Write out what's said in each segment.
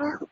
Wow.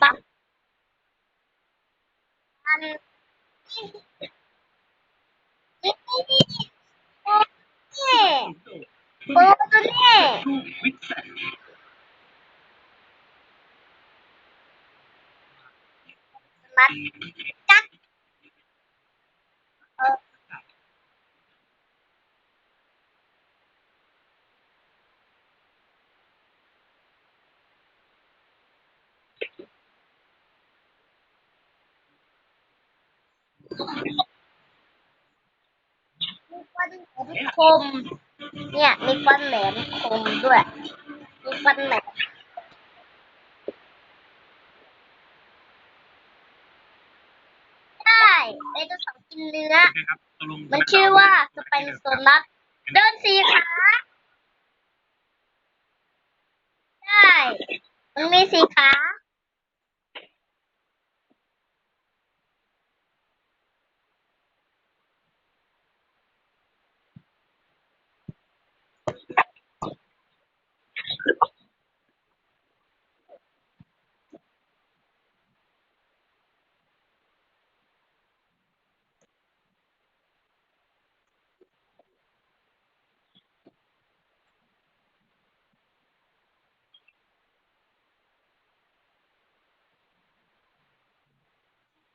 tắt mặt cắt ờ. คม เนี่ยมีฟันแหลมคมด้วย มีฟันแหลมใช่ไดตัวสองกินเนื้อ มันชื่อว่าสเปนโซนัสเดินสีขาใช่มันมีสีขา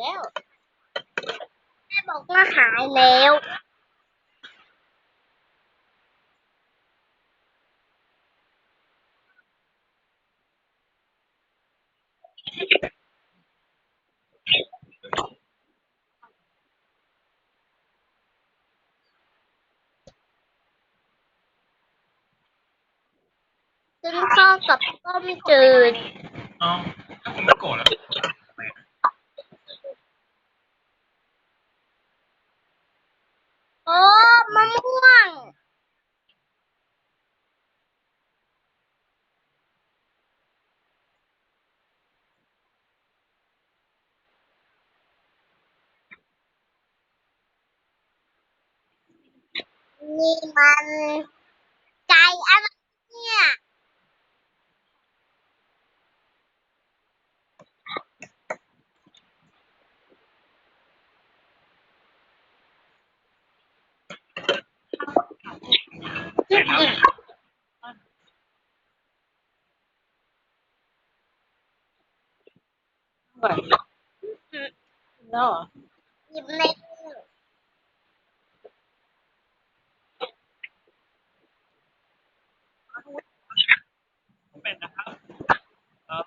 แล้ว แม่บอกว่าหายแล้วซึ่งข้อกับก็ไม่เจอดน้องถ้าคุณไม่โกรธแล้ว Nyiman Kay anaknya. No. You make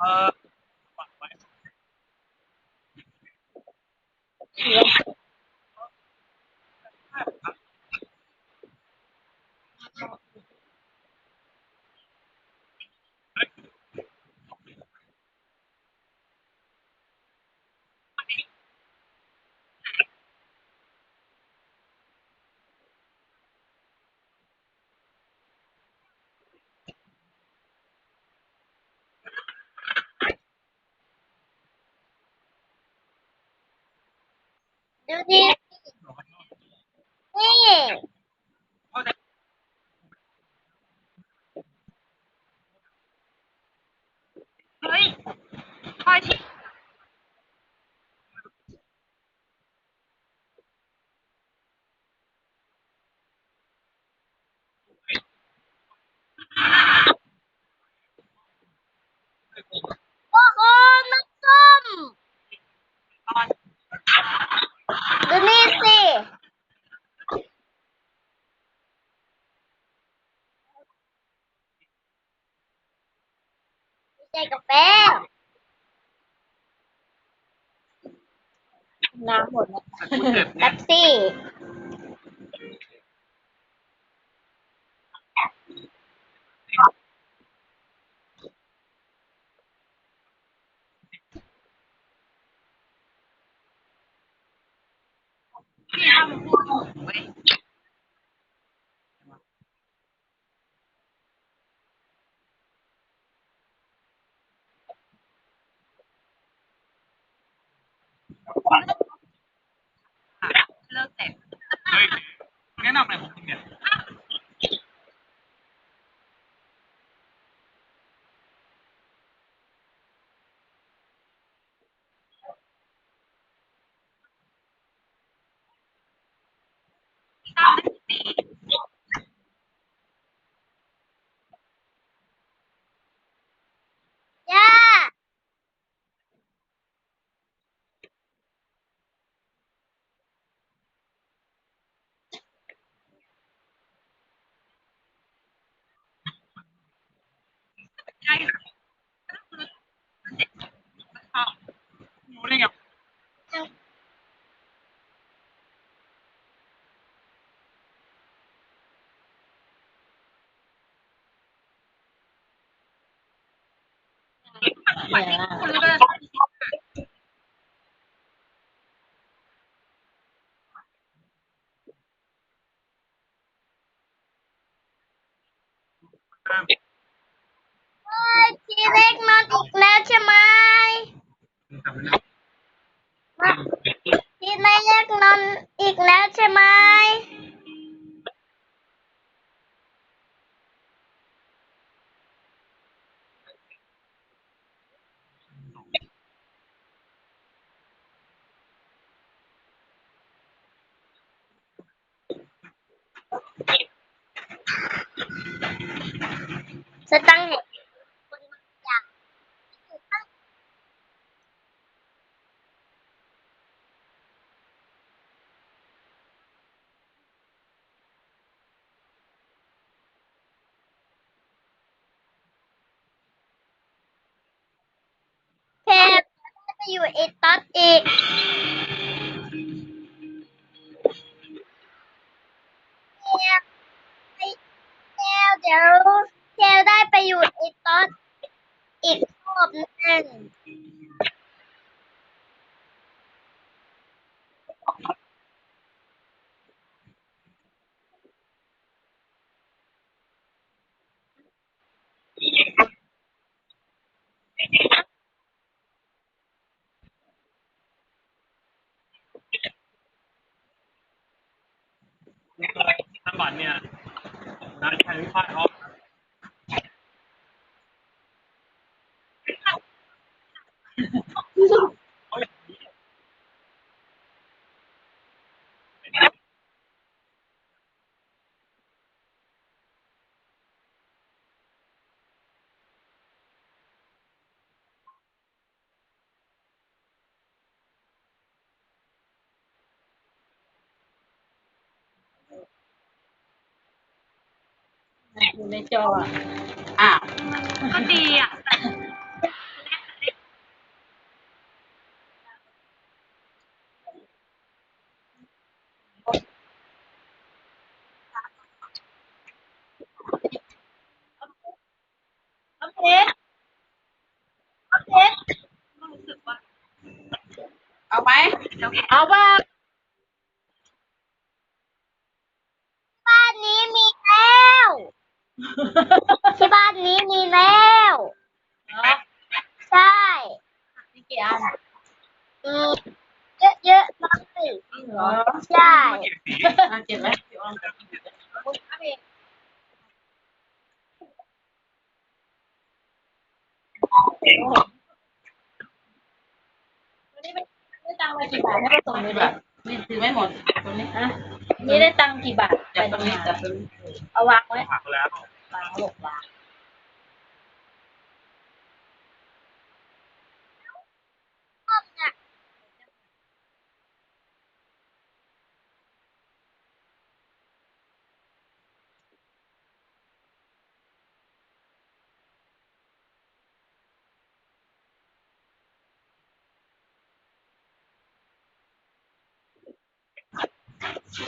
Uh, do this? น้ำหมดแล้วแป๊เนี่ยบซี่เ আমরা ভুগি না chay ngủ lên ngọc Yeah. จะอยู่เอตัสเอกเดี๋ยวเดี๋ยวได้ไปอยู่เอตันอีกรอบนึง อย่างนี้อยู่ในจออะอะ ก็ดีอะแต่ โอเคโอเค ก็รู้สึกว่า เอา ไหม เดี๋ยว เอาว่า บ้านนี้มีแล้ว ที่บ้านนี้มีแล้ว ใช่ มีกี่อัน มีเยอะๆเลย เหรอ ใช่ เก็บสี อะเก็บไหมพี่อ้อมจะกินอยู่ วันนี้ไม่ได้ ตังค์มากี่บาทให้ไปส่งตรงเลนี้ยแบแบบบนี่ถือไม่หมดตรงนี้อะนี่ได้ตังค์กี่บาทจับตรงนี้จับตรงนี้เอาวางไว้หักแล้ววางหกบาท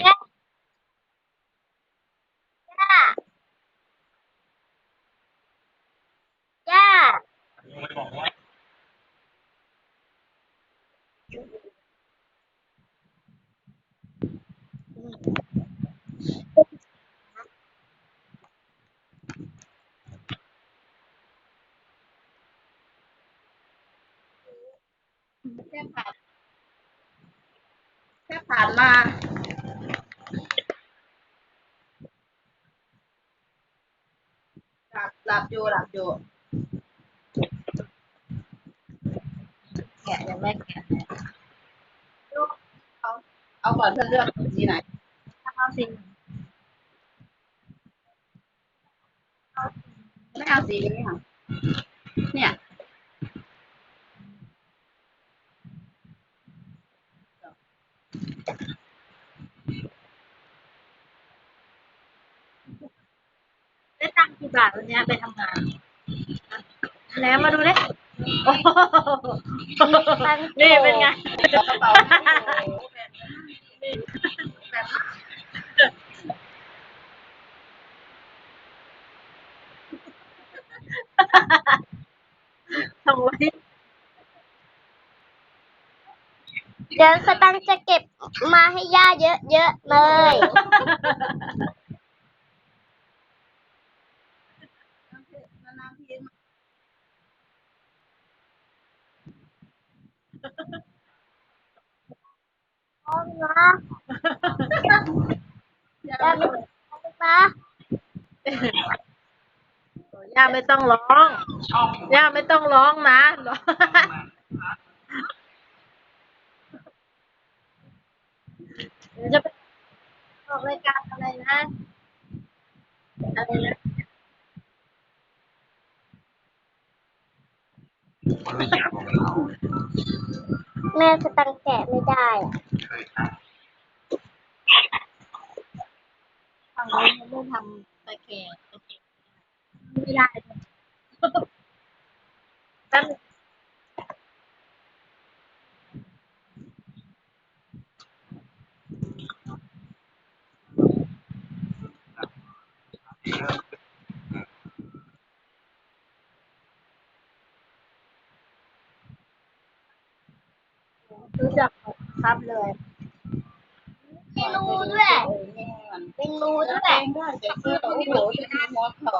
ย่าย่าย่า ยังไม่บอกว่า แค่ผ่านแค่ผ่านมาหลับหลับอยู่หลับอยู่ แกะยังไม่แกะ เอา เอาก่อนเพื่อนเลือกสีไหนเอาสิไม่เอาสีนี้ค่ะเนี่ยได้ตังค์กี่บาทวันเนี้ยไปทำงาน แล้วมาดูดิโอ้โหนี่เป็นไงเอากระเป๋าแบบ ทำไว้เดี๋ยวสตังค์จะเก็บมาให้ย่าเยอะๆเลย นานๆทีมา พร้อมนะย่าไม่พร้อมนะ ย่า ไม่ต้องร้องชอบย่าไม่ต้องร้องนะ เดี๋ยวจะไปออกรายการอะไรนะ อะไรนะแม่สตังค์แกะไม่ได้อะทางโน้นยังไม่ทำตะแกรงตะแกรง ไม่ได้เลยแป๊บนึงรู้จักครับเลยมีรูด้วยเป็นรูด้วยเองได้แต่คือโอ้โหจะมีหัวเข่า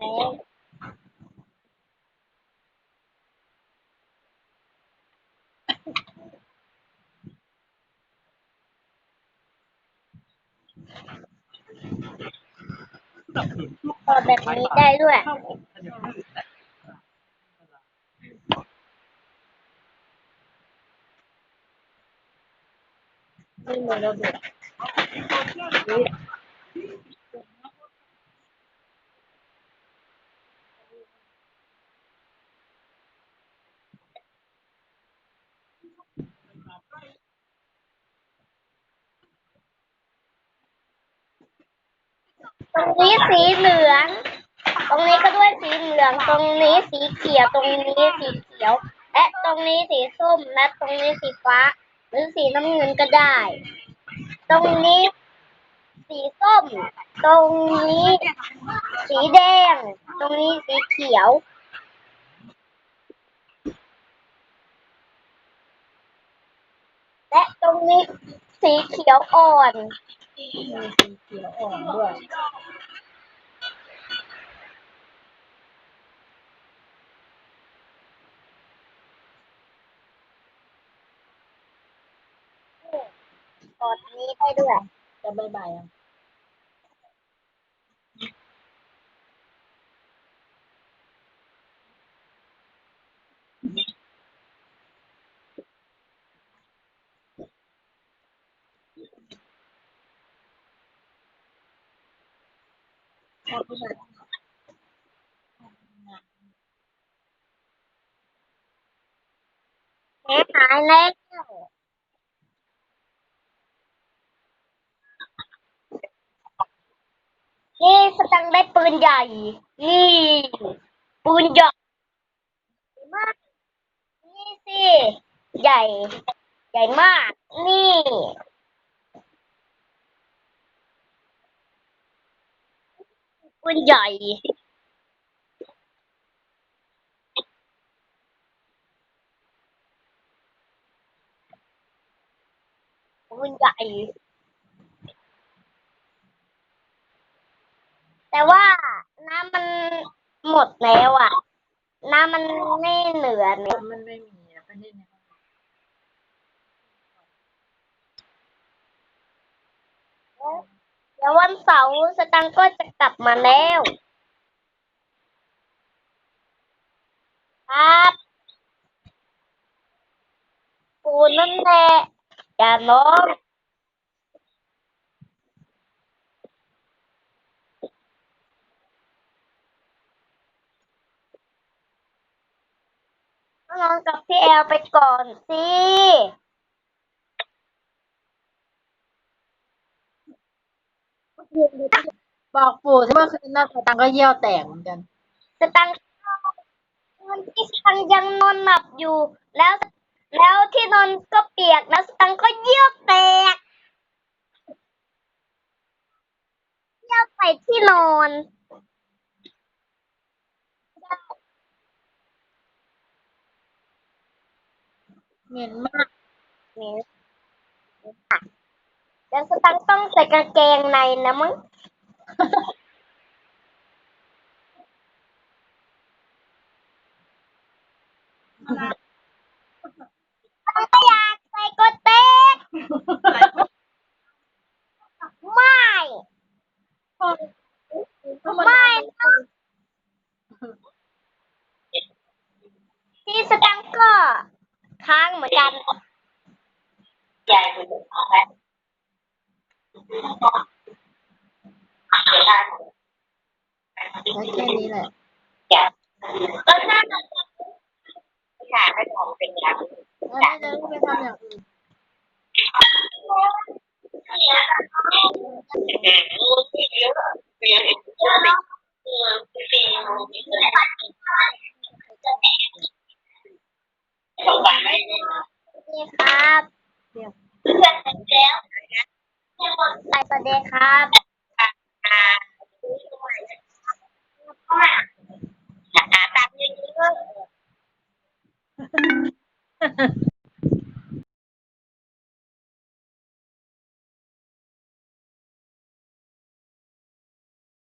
ดิใครซื้อผสมผสมขอบคุณแล้วถอดแบบนี้ได้ด้วยไม่มีระเบิด นี้สีเหลือง ตรงนี้ก็ด้วยสีเหลือง ตรงนี้สีเขียว ตรงนี้สีเขียว และตรงนี้สีส้ม และตรงนี้สีฟ้า หรือสีน้ำเงินก็ได้ ตรงนี้สีส้ม ตรงนี้สีแดง ตรงนี้สีเขียวและตรงนี้สีเขียวอ่อน มีสีเขียวอ่อนด้วย กดนี้ได้ด้วยจะบายบายอะเอ๊ะหายแล้วนี่สตังค์ได้ปื นใหญ่ นี่ ปืนใหญ่มาก นี่สิ ใหญ่ ใหญ่มาก นี่ ปืนใหญ่ปืนใหญ่ แต่ว่าน้ำมันหมดแล้วอะ น้ำมันไม่เหลือเนี่ยมันไม่มีอะประเทศนี้เดี๋ยววันเสาร์สตังค์ก็จะกลับมาแล้ว ครับปูนั่นแหละอย่าน้อง นอนกับพี่แอลไปก่อนสิบอกปู่ที่เมื่อคืนน่าตังก็เยี่ยวแตกเหมือนกัน สตังค์วันที่สตังค์ยังนอนหลับอยู่ แล้ว แล้วที่นอนก็เปียกแล้วสตังค์ก็เยี่ยวแตกเยี่ยวใส่ที่นอน เหม็นมากนี่ค่ะแล้วสตังค์ต้องใส่กางเกงในนะมั้งตังอยากใส่ก็เต๊กไม่ไม่ที่สตังค์ก็ ค้างเหมือนกันแล้วแค่นี้แหละแล้วถ้าค่ะไม่ออกเป็นอย่างแล้วน่าจะไม่ไปทำอย่างอื่นที่เยอะเรียนเองเยอะเลยคือฟี